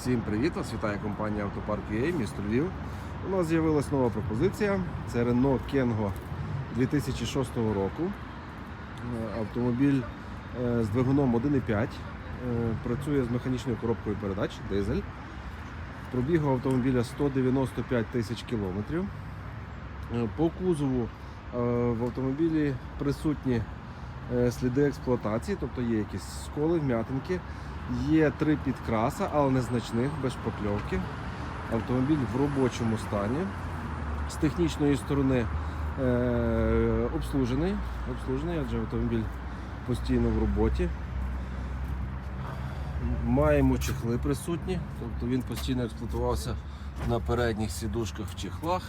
Всім привіт! Вас вітає компанія Автопарк UA, місто Львів. У нас з'явилась нова пропозиція. Це Renault Kengo 2006 року. Е, Автомобіль е, з двигуном 1.5. е, Працює з механічною коробкою передач, дизель. Пробігу автомобіля 195 тисяч кілометрів. По кузову в автомобілі присутні сліди експлуатації, тобто є якісь сколи, вм'ятинки. Є три підкраса, але незначних, без шпакльовки. Автомобіль в робочому стані. З технічної сторони е, обслужений, обслужений, адже автомобіль постійно в роботі. Маємо чехли присутні, тобто він постійно експлуатувався на передніх сідушках в чехлах.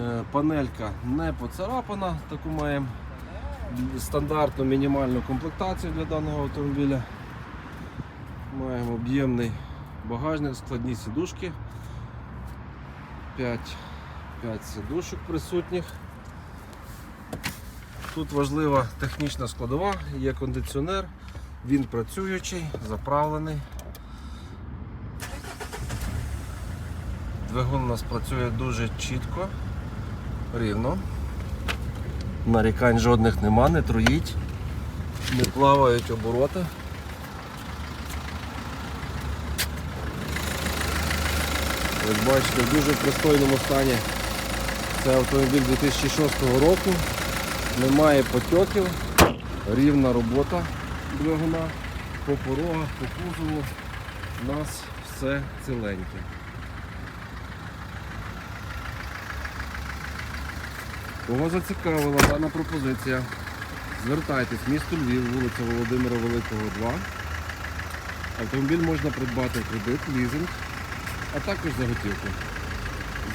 Е, Панелька не поцарапана, таку маємо стандартну мінімальну комплектацію для даного автомобіля. Маємо об'ємний багажник, складні сідушки. 5, 5 сідушок присутніх. Тут важлива технічна складова, є кондиціонер, він працюючий, заправлений. Двигун у нас працює дуже чітко, рівно. Нарікань жодних нема, не труїть, не плавають обороти. Як бачите, в дуже пристойному стані це автомобіль 2006 року. Немає потьоків, рівна робота двигуна, по порогах, по кузову. У нас все ціленьке. Кого зацікавила дана пропозиція? Звертайтесь, місто Львів, вулиця Володимира Великого, 2. Автомобіль можна придбати в кредит, лізинг, а також за готівку.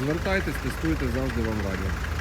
Звертайтесь, тестуйте, завжди вам раді.